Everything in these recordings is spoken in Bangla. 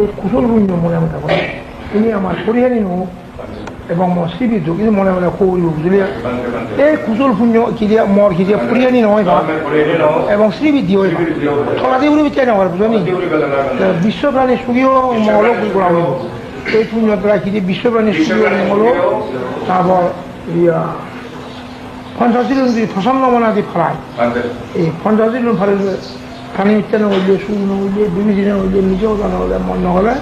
এই কুশল পুণ্য মনে মনে করে। ইনি আমার পরিহারি নোক এবং শ্ৰীবিধু কিন্তু মনে মনে সৰু বুঝলি? এই কুশল পুণ্য কিরিয়া মর কিরিয়া পরিহারি নহয় বা? এবং শ্রীবৃদ্ধি হয় থলাদি বুলি বিচাই নহয় বুঝলি বিশ্বপ্রাণী সুখীও মঙ্গল বুলি কৰা হইব। এই পুণ্যৰ দ্বাৰা কিরি বিশ্বপ্রাণী সুখীও মঙ্গল তারপর ইয়া পঞ্চাশির যদি প্রসন্ন মনাদি ফলায়। এই পঞ্চাশির ফালে পানী উচ্চারণ হইলে সুর নহইলে বিবেচনা হইলে নিজেও হলে মন নহলে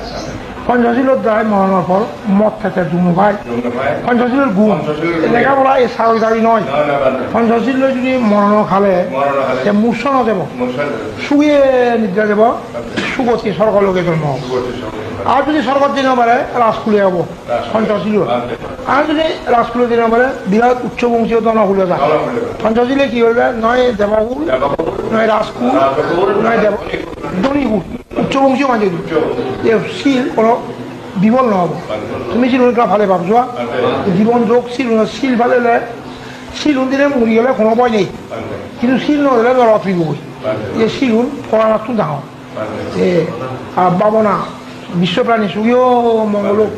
পঞ্চাশিলৰ দ্বাৰাই মৰণৰ ফল, মদ থাকে খায়। পঞ্চাশিলৰ গুণ এনেকা বলা এই চাউল দাবি নহয় পঞ্চাশিলৈ যদি মৰণৰ খালে তে মূৰ্ছ নাযাব সুখে নিদ্ৰা যাব সুগতি স্বৰ্গলৈকে জন্ম হ'ব আৰু যদি স্বৰ্গত দিন পাৰে ৰাজকুলে হ'ব পঞ্চাশিলৈ আৰু যদি ৰাজকুলে দিন পাৰে বিৰাট উচ্চ বংশীয় দনকুলে যায় পঞ্চাশিলে কি কৰিলে নয় দেৱকুল নয় ৰাজকুল নয় দেৱ দনিকুল উচ্চ বংশীয় মানুহ এ শিল কোনো বিবল নহ'ব তুমি চিলুনটা ভালে ভাব ভাবছোৱা জীৱন যোগ চিলুন শিল ভালে হ'লে চিলুন দিলে মৰি গ'লে কোনো পাই নাই। কিন্তু শিল নহ'লে ল'ৰা ফিৰিবগৈ এই চিলুন ফৰা মাছটো ডাঙৰ এ বাবনা বিশ্বপ্ৰাণী সুখীয় মংগলক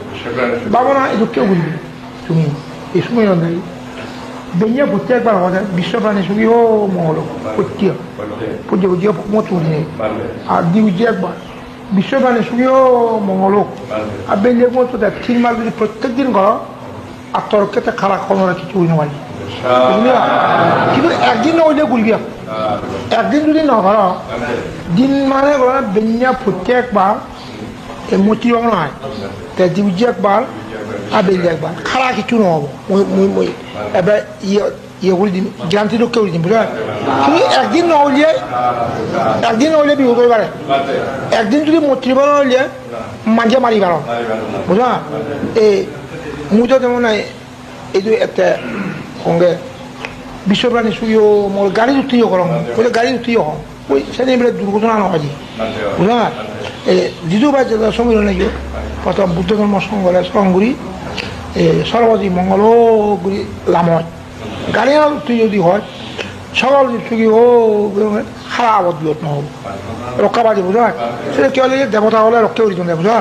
বাবনা এইটো কিয় বুঝবি তুমি এই সময় রন্ধাই বেঞ্জা ভর্তি একবার হওয়া যায় বিশ্বপ্রাণী সুখী ও মঙ্গল পূজ্য পূজ্য পূজ্য মত উঠে আর দিউজ্য একবার বিশ্বপ্রাণী সুখী ও মঙ্গল আর বেঞ্জা মত তিন মাস যদি প্রত্যেক দিন করো আত্মরক্ষাতে খারাপ কোনো কিছু পারি বুঝলি কিন্তু একদিন নইলে গুলবি একদিন যদি নকর দিন মানে বেঞ্জা ফুটতে একবার মতি নয় তে দিউজ্য একবার আর বেঞ্জা একবার খারাপ কিছু নহব মই মই মই এবার ইয়ে ইয়ে করে দিম জ্ঞানটি রক্ষা করে দিম বুঝলেন তুমি একদিন নহলিয়ে একদিন নহলে বিহু করে পারে একদিন যদি মৈত্রী বানো হলিয়ে মাঝে মারি পারো বুঝলা এই তো তেমন নাই এইটো একটা সঙ্গে বিশ্বপ্রাণী সুইও মোর গাড়ি উঠিও করম বলে গাড়ি উঠিও হম ওই সেদিন দুর্ঘটনা নহয় বুঝলা এই যিটো বাই সমীর নাকি প্রথম বুদ্ধ ধর্ম সংঘলে সংগুড়ি সর্বজি মঙ্গল গুরি লামত গাড়ি তুই যদি হয় সকল চুকি ও সারা আবদ্ধ বিয়ত নহব। রক্ষা পাতি বুঝা? সেটা কি হলে দেবতা হলে রক্ষা করি তুমি বুঝা?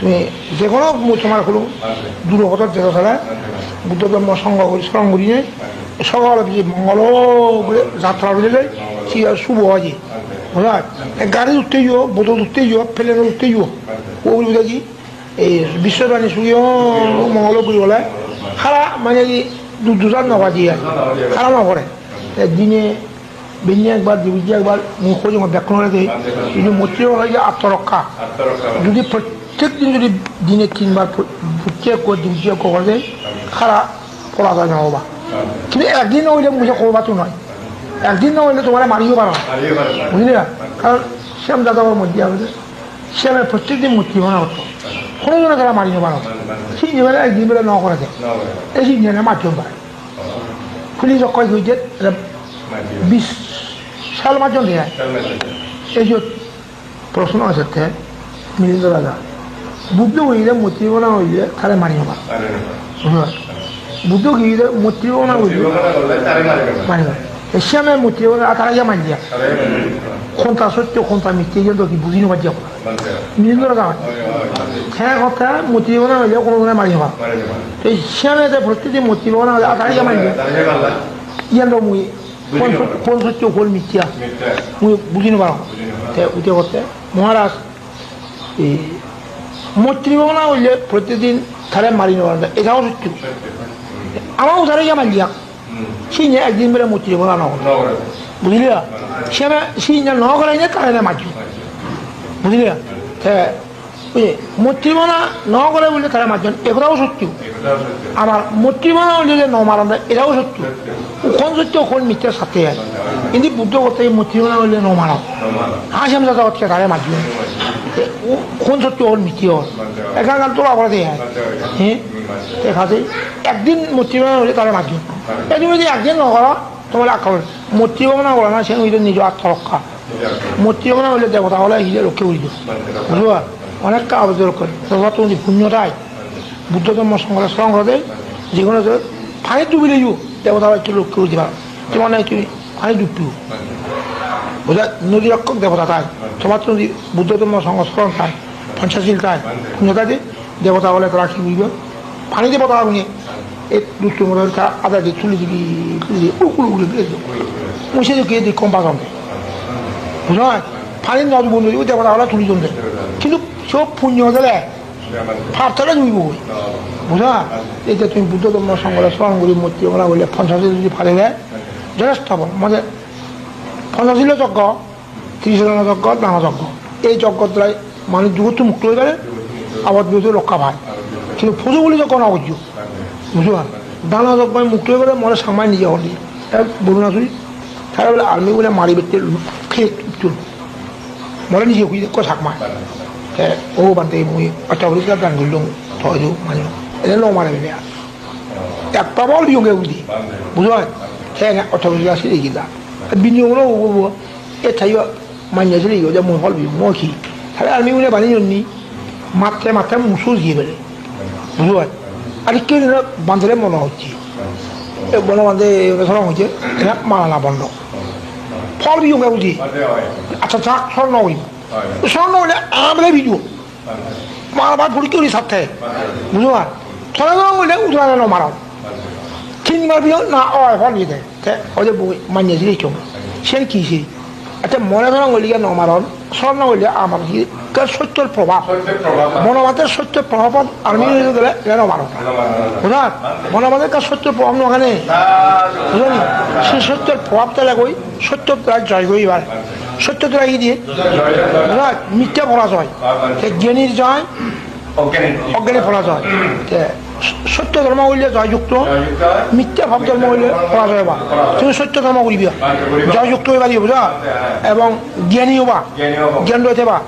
তুমি যে কোনো তোমার হলো দুর্গতর যেটা ছাড়া বুদ্ধ ধর্ম সংঘ করি, স্মরণ করি সকল যে মঙ্গল যাত্রা বুঝলে সে শুভ হয় যে। বুঝা? গাড়ি উঠতে যাও বোতল উঠতে যাও প্লেনে উঠতে যাও ও বুঝা এই বিশ্ববাণী সুখীয় মঙ্গল বুলি ক'লে সারা মানে কি দুজান নবাজি আর সারা নকরে দিনে বেঞ্জে একবার দিবিজি একবার মুখ ব্যাখ্যা করে কিন্তু মৈত্রী হয় যে আত্মরক্ষা যদি প্রত্যেক দিন যদি দিনে তিনবার ফুটছে করে দিবিজি করে দেয় সারা পড়া যায় নহবা। কিন্তু একদিন নহলে মুখে করবাতো নয় একদিন নহলে তোমার মারিও পারো বুঝলি না কারণ শ্যাম যাদবের মধ্যে আমাদের শ্যামের প্রত্যেক দিন মূর্তি বানা হতো কোনোজনে তারা মারি নেবার সেই বেলা একদিন বেলা ন করে দেয় এই সিজনে মাধ্যম পায় পুলিশ অক্ষয় হয়েছে বিশ সাল মাধ্যম দেয় এই যে প্রশ্ন আছে তে মিলিন্দ রাজা বুদ্ধ হইলে মূর্তি বনা হইলে তারে মারি নেবা। বুদ্ধ গিয়ে মূর্তি বনা হইলে মারি নেবা। শ্যামে মূর্তি বনা তারা গিয়ে মারি দিয়া। কোনটা সত্য কোনটা মিথ্যে কিন্তু কি বুঝি নেবার যাব মিলিন্দ রাজা হ্যাঁ কথা মূর্তি বনা হইলে কোনো ধরনের মারি নেবা এই শ্যামে যে প্রত্যেকটি মূর্তি বনা হলে তারা গিয়ে মারি ইয়ান মুই কোন সত্য কোন মিথ্যা মুই বুঝি নেবার উঠে করতে মহারাজ এই মৈত্রী ভাবনা হইলে প্রতিদিন তারে মারি নেওয়ার এটাও সত্য আমারও তারে মারি দিয়া সেই একদিন বেলা মৈত্রী ভাবনা নকরে বুঝলি সে সেই ন করাই না তারে মারি বুঝলি ভাবনা ন করে বললে তারা মারছেন এগুলাও সত্য। আমার ভাবনা হইলে যে ন মারান এটাও সত্য। কোন সত্য, কোন মিথ্যার সাথে হয় কিন্তু বুদ্ধ করতে ভাবনা হইলে ন মারাও হাসিম দাদা হচ্ছে তারে মারছিল কোন সত্য হল মিথ্যে হল এখানকার তোলা করে দেয়। হ্যাঁ দেখাতে একদিন মূর্তি বানা হলে তারা মাধ্যম তুমি যদি একদিন নকরা তোমার আক্রমণ। মূর্তি বানা করে না সে হইলে নিজ আত্মরক্ষা মূর্তি বানা হলে দেবতা হলে হিলে রক্ষে উড়িল বুঝবা অনেক কাজ করে তোমার তুমি পুণ্যটাই বুদ্ধ ধর্ম সংগ্রহ সংগ্রহে যে কোনো পানি ডুবিলে যু দেবতা একটু রক্ষে উঠতে পারো তোমার নাই তুমি পানি ডুবপিও বোঝা নদী রক্ষক দেবতা তাই তোমার তো বুদ্ধ ধর্ম সংস্করণ তাই পঞ্চাশিল তাই পুণ্যতাতে দেবতা বলে তারা কি বুঝবে পানি দেবতা আপনি এই দুষ্ট মনে তা আদা দিয়ে তুলি দিবি তুলি দিয়ে উড়ু উড়ু উড়ু দিয়ে মুছে দিয়ে গিয়ে দিই কম পাকাম বুঝলো পানি নদ বন্ধু ওই দেবতা বলে তুলি জমবে কিন্তু সব পুণ্য দিলে ফার্তাটা জুইব ওই বুঝা এটা তুমি বুদ্ধ ধর্ম সংগ্রহ করি মূর্তি ওরা বললে পঞ্চাশ যদি ফালে দেয় যথেষ্ট মানে পঞ্চাশিল যজ্ঞ ত্রিশ যজ্ঞ দানা যজ্ঞ এই যজ্ঞর দ্বারাই মানুষ দূরত্ব মুক্ত হয়ে গেলে আবার বিরুদ্ধে রক্ষা পায় কিন্তু ফুজু বলে যজ্ঞ না বুঝছ বুঝলো? দানা যজ্ঞ মুক্ত হয়ে গেলে মনে সামাই নিজে হলি। বলুন আসুন তারা বলে আর্মি বলে মারি বেতে খেয়ে মনে নিজে হুই দেখো সাকমায় ও বান্তে মুই আচ্ছা বলি গান করলাম থয়তো মানে এটা ন মারে বেবে একটা বল। বিয়োগে উদি বুঝলো হ্যাঁ অর্থ বলি আসি দেখি দা বিনিয়োগও বলব এ থাইও মাইনাসে দেখি যে মই বিয়োগ মই কি? তাহলে আর্মি বলে বানি জন্যি মাত্রে মাত্রে মুসুর গিয়ে বেড়ে বুঝলো মনে হচ্ছে। এ বনে বান্ধে ধরা হচ্ছে এটা মানা বন্ধ। ফল বিয়োগে উদি আচ্ছা থাক স্বর্ণ হইব স্বর্ণ হইলে আমলে ভিডিও মারবার পরীক্ষা করি সাথে বুঝলো না? থরে ধরা হইলে উতরা না মারাও। তিনবার বিয়ে না অয় ফল দেয় ওদের বই মানিয়ে দিলে চোখ সে কি সে? একটা মনে ধরা হইলে ন মারণ স্বর্ণ হইলে আমার কি সত্যর প্রভাব। মনোমাতের সত্য প্রভাব আর্মি হয়ে গেলে যেন মারো বুঝা মনোমাতের কাজ সত্য প্রভাব ওখানে বুঝলি সে সত্যের প্রভাবটা লাগোই সত্য প্রায় জয় এবার। সত্য তো লাগিয়ে দিয়ে? বুঝা মিথ্যা পড়া যায় জ্ঞানীর জয় অজ্ঞানী ফলা যায় সত্য ধর্ম হইলে জয়যুক্ত মিথ্যা ভাব ধর্ম হইলে পরাজয় বা তুমি সত্য ধর্ম করিবি। জয়যুক্ত হইবা দিব বুঝা? এবং জ্ঞানী হবা। জ্ঞান রয়েছে বা?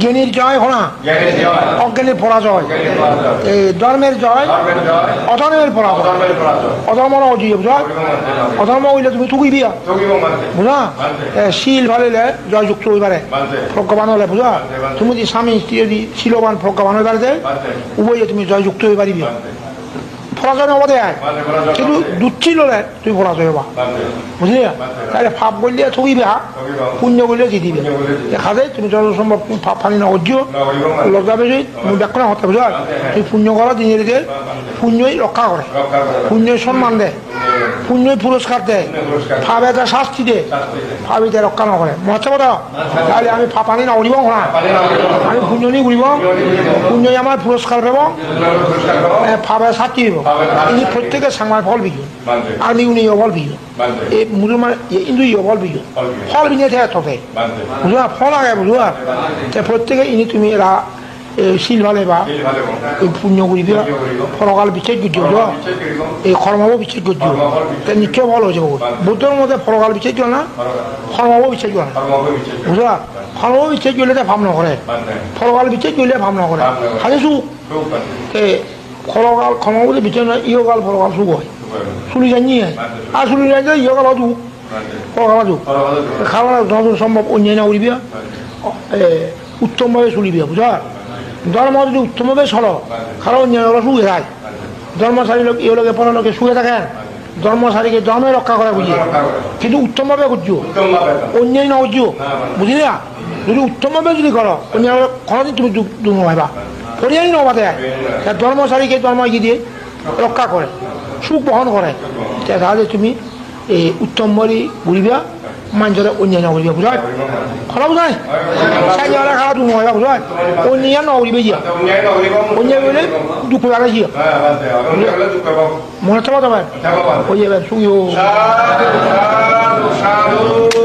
জ্ঞানীর জয় হনা। অজ্ঞানীর পরাজয়। এই ধর্মের জয় অধর্মের পরাজয়। অধর্ম অজয় বুঝা? অধর্ম হইলে তুমি থুকিবি বুঝা? শিল ভালিলে জয়যুক্ত হইবারে। প্রজ্ঞাবান হলে বুঝা? তুমি যদি স্বামী স্ত্রী যদি শিলবান প্রজ্ঞাবান হইবার দেয় উভয়ে তুমি জয়যুক্ত হয়ে পরাজয় নব দেয় কিন্তু দুচ্ছিল তুমি পরাজয় হবা বুঝলি? তাহলে ফাপ বললে ঠকিবে হা পুণ্য বললে জিতিবে। দেখা যায় তুমি যত সম্ভব ফাপ ফানি না অর্জ লজ্জা বেশি তুমি ব্যাখ্যা হতে বুঝা তুমি পুণ্য করো পুণ্যই রক্ষা করে। পুণ্যই সম্মান দেয়। পুণ্যই পুরস্কার দেয়। এটা শাস্তি দেয়। এটা রক্ষা না করে। মহচ্ছে কথা তাহলে আমি ফাপানি না উড়িব না আমি পুণ্য নিয়ে উড়িব। পুণ্যই আমার পুরস্কার পাব ফাবে শাস্তি দিব। ইনি প্রত্যেকে সাংমার ফল বিজু। আর্মি উনি ফল বিজু। এই মুসলমান ইন্দু ফল বিজু ফল বিনে থাকে তবে বুঝলা ফল আগে বুঝলা প্রত্যেকে ইনি তুমি এরা শিল ভালে বা এই পুণ্য করিবি ফলকাল বিচ্ছেদ বুঝলো এই কর্মব বিচ্ছেদ তে নিশ্চয় ফল হয়েছে বহুত বুদ্ধর মধ্যে ফলকাল বিচ্ছেদ না? কর্মব বিচ্ছেদ না বুঝলা? কর্মব বিচ্ছেদ করলে তে ভাব নকৰে ফলকাল বিচ্ছেদ কৰিলে ভাব খালি চুক তে ফলকাল কৰ্মবতী বিচ্ছেদ নহয় ইহকাল ফলকাল চুক হয়। চুলি জানি আর চুলি জানি ইহকাল চুক ফলকাল চুক খাওয়া যত সম্ভব অন্যান্য করিবি উত্তমভাবে চলিবি বুঝা ধর্ম যদি উত্তমভাবে চল কারণ অন্যান্য সুখে যায় ধর্মচারী লোক এই লোকে পরের লোকে সুখে থাকেন ধর্মচারীকে ধর্মে রক্ষা করে বুঝি কিন্তু উত্তমভাবে করছ অন্যায় না করছ বুঝলি না যদি উত্তমভাবে যদি করো অন্যান্য কোনোদিন তুমি দুঃখ ভাইবা পরিয়াই নবাদে ধর্মচারীকে ধর্ম কি দিয়ে রক্ষা করে সুখ বহন করে তাহলে তুমি এই উত্তম বলি manjɔ dɛ o ɲɛ ɲɔgɔn bɛ kutɔ kɔlɔ kutɔ ye sa ɲɛ wɛrɛ k'a dun mɔgɔ wɛrɛ kutɔ o ɲɛ ɲɔgɔn bɛ jɛ o ɲɛ wele dukɔ wɛrɛ jɛ mɔgɔ tɔgɔ tɔgɔ ye o yɛ bɛ sugu ye o.